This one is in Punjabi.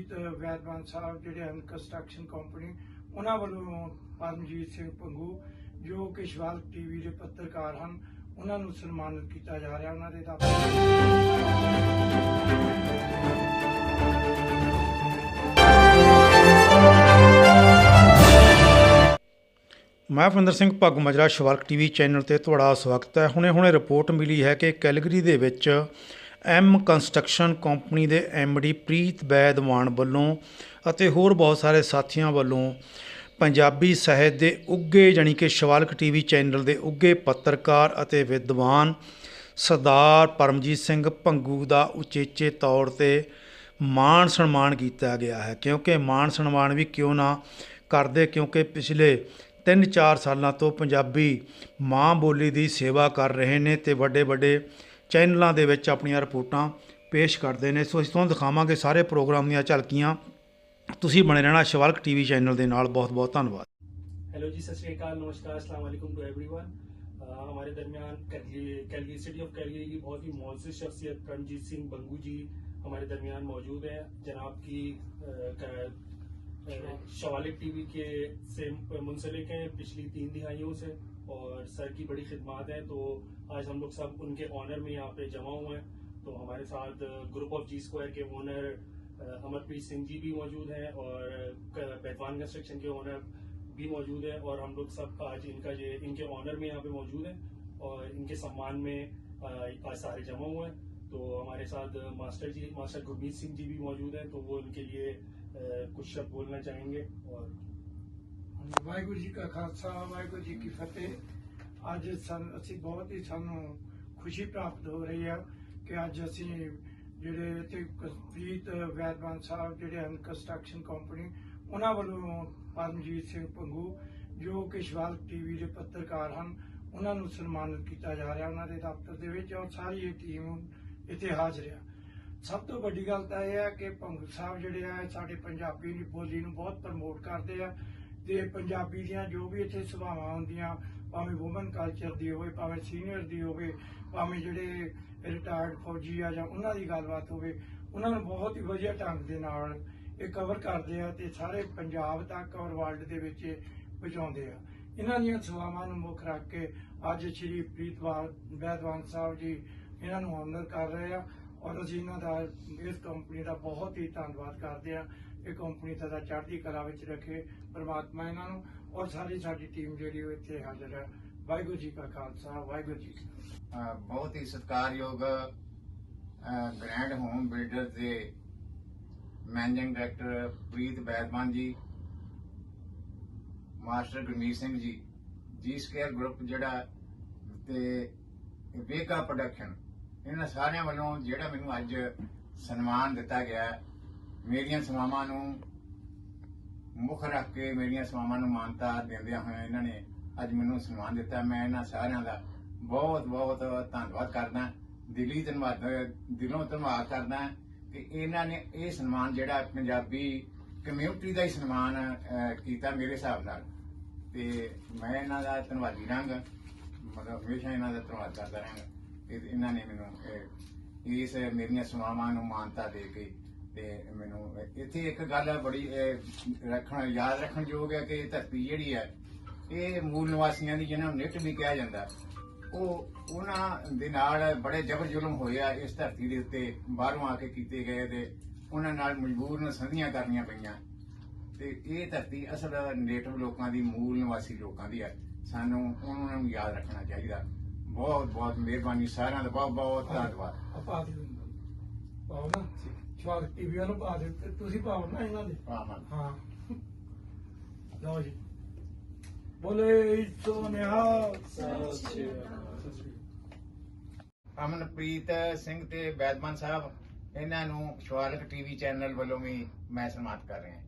ਪ੍ਰੀਤ ਵੈਦਵਾਨ ਸਾਹਿਬ ਜਿਹੜੇ ਹਨ ਕੰਸਟਰਕਸ਼ਨ ਕੰਪਨੀ ਉਹਨਾਂ ਵੱਲੋਂ ਪਰਮਜੀਤ ਸਿੰਘ ਪੰਗੂ, ਜੋ ਕਿ ਸ਼ਿਵਾਲਕ ਟੀਵੀ ਦੇ ਪੱਤਰਕਾਰ ਹਨ, ਉਹਨਾਂ ਨੂੰ ਸਨਮਾਨਿਤ ਕੀਤਾ ਜਾ ਰਿਹਾ। ਉਹਨਾਂ ਦੇ ਦਾ ਮੈਂ ਫਰਿੰਦਰ ਸਿੰਘ ਭੱਗ ਮਜਰਾ, ਸ਼ਵਾਲਕ ਟੀਵੀ ਚੈਨਲ ਤੇ ਤੁਹਾਡਾ ਸਵਾਗਤ ਹੈ। ਹੁਣੇ ਹੁਣੇ ਰਿਪੋਰਟ ਮਿਲੀ ਹੈ ਕਿ ਕੈਲਗਰੀ ਦੇ ਵਿੱਚ ਐਮ ਕੰਸਟਰਕਸ਼ਨ ਕੰਪਨੀ ਦੇ ਡੀ ਪ੍ਰੀਤ ਬੈਦਵਾਨ ਵੱਲੋਂ ਅਤੇ ਹੋਰ ਬਹੁਤ ਸਾਰੇ ਸਾਥੀਆਂ ਵੱਲੋਂ ਪੰਜਾਬੀ ਸਾਹਿਤ ਦੇ ਉੱਗੇ ਜਾਣੀ ਕਿ ਸ਼ਵਾਲਕ ਟੀਵੀ ਚੈਨਲ ਦੇ ਉੱਗੇ ਪੱਤਰਕਾਰ ਅਤੇ ਵਿਦਵਾਨ ਸਰਦਾਰ ਪਰਮਜੀਤ ਸਿੰਘ ਭੰਗੂ ਦਾ ਉਚੇਚੇ ਤੌਰ ਤੇ ਮਾਣ ਸਨਮਾਨ ਕੀਤਾ ਗਿਆ ਹੈ। ਕਿਉਂਕਿ ਮਾਣ ਸਨਮਾਨ ਵੀ ਕਿਉਂ ਨਾ ਕਰਦੇ? ਕਿਉਂਕਿ ਪਿਛਲੇ 3-4 ਸਾਲਾਂ ਤੋਂ ਪੰਜਾਬੀ ਮਾਂ ਬੋਲੀ ਦੀ ਸੇਵਾ ਕਰ ਰਹੇ ਨੇ ਤੇ ਵੱਡੇ ਵੱਡੇ ਚੈਨਲਾਂ ਦੇ ਵਿੱਚ ਆਪਣੀਆਂ ਰਿਪੋਰਟਾਂ ਪੇਸ਼ ਕਰਦੇ ਨੇ ਸੋ ਇਸ ਤੋਂ ਦਿਖਾਵਾਂਗੇ ਸਾਰੇ ਪ੍ਰੋਗਰਾਮ ਦੀਆਂ ਝਲਕੀਆਂ ਤੁਸੀਂ ਬਣੇ ਰਹਿਣਾ ਸ਼ਿਵਾਲਕ ਟੀਵੀ ਚੈਨਲ ਦੇ ਨਾਲ ਬਹੁਤ ਬਹੁਤ ਧੰਨਵਾਦ हेलो जी सत श्रीकाल नमस्कार अस्सलाम वालेकुम टू एवरीवन हमारे दरमियान कैलगरी सिटी ऑफ कैलगरी की बहुत ही मोअज़्ज़ शख्सियत परमजीत सिंह बंगू जी हमारे दरमियान मौजूद है जनाब की अ, क- अ, शवालिक टीवी के से मुंसलिक हैं पिछली तीन दिहाइयों से और सर की बड़ी खिदमात है तो आज हम लोग सब उनके ऑनर में यहाँ पे जमा हुए हैं। तो हमारे साथ ग्रुप ऑफ़ जी स्क्वायर के ओनर अमरप्रीत सिंह जी भी मौजूद हैं और बैतवान कंस्ट्रक्शन के ओनर भी मौजूद है और हम लोग सब आज इनका ये, इनके ऑनर में यहाँ पे मौजूद हैं और इनके सम्मान में आज सारे जमा हुए हैं। तो हमारे साथ मास्टर जी, मास्टर गुरमीत सिंह जी भी मौजूद हैं तो वो इनके लिए कुछ शब्द बोलना चाहेंगे और ਵਾਹਿਗੁਰੂ ਜੀ ਕਾ ਖਾਲਸਾ, ਵਾਹਿਗੁਰੂ ਜੀ ਕੀ ਫਤਿਹ। ਅੱਜ ਸਾਨੂੰ, ਅਸੀਂ ਬਹੁਤ ਹੀ ਸਾਨੂੰ ਖੁਸ਼ੀ ਪ੍ਰਾਪਤ ਹੋ ਰਹੀ ਹੈ ਕਿ ਅੱਜ ਅਸੀਂ ਜਿਹੜੇ ਤੇ ਪ੍ਰੀਤ ਵੈਦਵਾਨ ਸਾਹਿਬ, ਜਿਹੜੇ ਹਨ ਕੰਸਟਰਕਸ਼ਨ ਕੰਪਨੀ ਉਹਨਾਂ ਵੱਲੋਂ ਪਰਮਜੀਤ ਸਿੰਘ ਪੰਗੂ, ਜੋ ਕਿ ਸ਼ਿਵਾਲਕ ਟੀਵੀ ਦੇ ਪੱਤਰਕਾਰ ਹਨ, ਉਹਨਾਂ ਨੂੰ ਸਨਮਾਨਿਤ ਕੀਤਾ ਜਾ ਰਿਹਾ ਉਹਨਾਂ ਦੇ ਦਫ਼ਤਰ ਦੇ ਵਿੱਚ ਔਰ ਸਾਰੀ ਇਹ ਟੀਮ ਇੱਥੇ ਹਾਜ਼ਰ ਆ। ਸਭ ਤੋਂ ਵੱਡੀ ਗੱਲ ਤਾਂ ਇਹ ਹੈ ਕਿ ਭੰਗੂ ਸਾਹਿਬ ਜਿਹੜੇ ਆ ਸਾਡੇ ਪੰਜਾਬੀ ਦੀ ਬੋਲੀ ਨੂੰ ਬਹੁਤ ਪ੍ਰਮੋਟ ਕਰਦੇ ਆ। ਤੇ ਪੰਜਾਬੀ ਦੀਆਂ ਜੋ ਵੀ ਇੱਥੇ ਸੁਭਾਵਾਂ ਹੁੰਦੀਆਂ, ਭਾਵੇਂ ਔਮਨ ਕਲਚਰ ਦੀ ਹੋਵੇ, ਭਾਵੇਂ ਸੀਨੀਅਰ ਦੀ ਹੋਵੇ, ਭਾਵੇਂ ਜਿਹੜੇ ਰਿਟਾਇਰਡ ਫੌਜੀ ਆ ਜਾਂ ਉਹਨਾਂ ਦੀ ਗੱਲਬਾਤ ਹੋਵੇ, ਉਹਨਾਂ ਨੂੰ ਬਹੁਤ ਹੀ ਵਧੀਆ ਢੰਗ ਦੇ ਨਾਲ ਇਹ ਕਵਰ ਕਰਦੇ ਆ ਤੇ ਸਾਰੇ ਪੰਜਾਬ ਤੱਕ ਔਰ ਵਰਲਡ ਦੇ ਵਿੱਚ ਇਹ ਪਹੁੰਚਾਉਂਦੇ ਆ। ਇਹਨਾਂ ਦੀਆਂ ਸੇਵਾਵਾਂ ਨੂੰ ਮੁੱਖ ਰੱਖ ਕੇ ਅੱਜ ਸ਼੍ਰੀ ਪ੍ਰੀਤਵਾਲ ਬੈਦਵਾਨ ਸਾਹਿਬ ਜੀ ਇਹਨਾਂ ਨੂੰ ਆਨਰ ਕਰ ਰਹੇ ਆ ਔਰ ਅਸੀਂ ਇਹਨਾਂ ਦਾ, ਇਸ ਕੰਪਨੀ ਦਾ ਬਹੁਤ ਹੀ ਧੰਨਵਾਦ ਕਰਦੇ ਆ। ਇਹ ਕੰਪਨੀ ਸਦਾ ਚੜ੍ਹਦੀ ਕਲਾ ਵਿੱਚ ਰੱਖੇ ਪ੍ਰਮਾਤਮਾ ਇਹਨਾਂ ਨੂੰ ਔਰ ਸਾਰੀ ਸਾਡੀ ਟੀਮ ਜਿਹੜੀ ਉਹ ਇੱਥੇ ਹਾਜ਼ਰ ਹੈ। ਵਾਹਿਗੁਰੂ ਜੀ ਕਾ ਖਾਲਸਾ, ਵਾਹਿਗੁਰੂ ਜੀ ਬਹੁਤ ਹੀ ਸਤਿਕਾਰਯੋਗ ਗ੍ਰੈਂਡ ਹੋਮ ਬਿਲਡਰ ਦੇ managing director Preet Baidman ji, master Gurmeet Singh ji ਜੀ ਸਕੇਅਰ ਗਰੁੱਪ ਜਿਹੜਾ ਤੇ ਵੇਗਾ ਪ੍ਰੋਡਕਸ਼ਨ ਇਹਨਾਂ ਸਾਰਿਆਂ ਵੱਲੋਂ ਜਿਹੜਾ ਮੈਨੂੰ ਅੱਜ ਸਨਮਾਨ ਦਿੱਤਾ ਗਿਆ ਮੇਰੀਆਂ ਸੇਵਾਵਾਂ ਨੂੰ ਮੁੱਖ ਰੱਖ ਕੇ ਮੇਰੀਆਂ ਸੇਵਾਵਾਂ ਨੂੰ ਮਾਨਤਾ ਦਿੰਦਿਆਂ ਹੋਇਆਂ ਇਹਨਾਂ ਨੇ ਅੱਜ ਮੈਨੂੰ ਸਨਮਾਨ ਦਿੱਤਾ। ਮੈਂ ਇਹਨਾਂ ਸਾਰਿਆਂ ਦਾ ਬਹੁਤ ਬਹੁਤ ਧੰਨਵਾਦ ਕਰਦਾ। ਦਿਲੀ ਧੰਨਵਾਦ, ਦਿਲੋਂ ਧੰਨਵਾਦ ਕਰਦਾ ਕਿ ਇਹਨਾਂ ਨੇ ਇਹ ਸਨਮਾਨ ਜਿਹੜਾ ਪੰਜਾਬੀ ਕਮਿਊਨਿਟੀ ਦਾ ਹੀ ਸਨਮਾਨ ਕੀਤਾ ਮੇਰੇ ਹਿਸਾਬ ਨਾਲ। ਤੇ ਮੈਂ ਇਹਨਾਂ ਦਾ ਧੰਨਵਾਦੀ ਰਹਾਂਗਾ। ਮਤਲਬ ਹਮੇਸ਼ਾ ਇਹਨਾਂ ਦਾ ਧੰਨਵਾਦ ਕਰਦਾ ਰਹਾਂਗਾ ਇਹਨਾਂ ਨੇ ਮੈਨੂੰ ਇਸ ਮੇਰੀਆਂ ਸੇਵਾਵਾਂ ਨੂੰ ਮਾਨਤਾ ਦੇ ਕੇ ਤੇ ਮੈਨੂੰ ਇੱਥੇ ਇੱਕ ਗੱਲ ਬੜੀ ਅਹ, ਰੱਖਣ ਯਾਦ ਰੱਖਣ ਯੋਗ ਹੈ ਕਿ ਇਹ ਧਰਤੀ ਜਿਹੜੀ ਹੈ ਇਹ ਮੂਲ ਨਿਵਾਸੀਆਂ ਦੀ ਜਿਹਨਾਂ ਨੂੰ ਨਿੱਟ ਵੀ ਕਿਹਾ ਜਾਂਦਾ ਉਹ ਉਹਨਾਂ ਦੇ ਨਾਲ ਬੜੇ ਜ਼ਬਰ ਜ਼ੁਲਮ ਹੋਇਆ ਇਸ ਧਰਤੀ ਦੇ ਉੱਤੇ ਬਾਹਰੋਂ ਆ ਕੇ ਕੀਤੇ ਗਏ ਤੇ ਉਹਨਾਂ ਨਾਲ ਮਜਬੂਰਨ ਸੰਧੀਆਂ ਕਰਨੀਆਂ ਪਈਆਂ। ਤੇ ਇਹ ਧਰਤੀ ਅਸਲ ਨੇਟਿਵ ਲੋਕਾਂ ਦੀ ਮੂਲ ਨਿਵਾਸੀ ਲੋਕਾਂ ਦੀ ਹੈ। ਸਾਨੂੰ ਉਹਨਾਂ ਨੂੰ ਯਾਦ ਰੱਖਣਾ ਚਾਹੀਦਾ। ਬਹੁਤ ਬਹੁਤ ਮਿਹਰਬਾਨੀ ਸਾਰਿਆਂ ਦਾ ਬਹੁਤ ਬਹੁਤ ਧੰਨਵਾਦ। ਸ਼ਵਾਲਕ ਟੀਵੀ ਨੂੰ ਪਾ ਦਿਓ ਤੇ ਤੁਸੀਂ ਪਾਓ ਨਾ ਇਹਨਾਂ ਦੇ। ਆਮਨ ਹਾਂ। ਲਓ ਜੀ। ਬੋਲੇ ਸੋ ਨਿਹਾਲ। ਸਤਿ ਸ਼੍ਰੀ ਅਕਾਲ ਅਮਨਪ੍ਰੀਤ ਸਿੰਘ ਤੇ ਬੈਦਮਾਨ ਸਾਹਿਬ ਇਹਨਾਂ ਨੂੰ ਸ਼ਵਾਲਕ ਟੀਵੀ ਚੈਨਲ ਵੱਲੋਂ ਵੀ ਮੈਂ ਸਨਮਾਨਿਤ ਕਰ ਰਿਹਾ। ਹਾਂ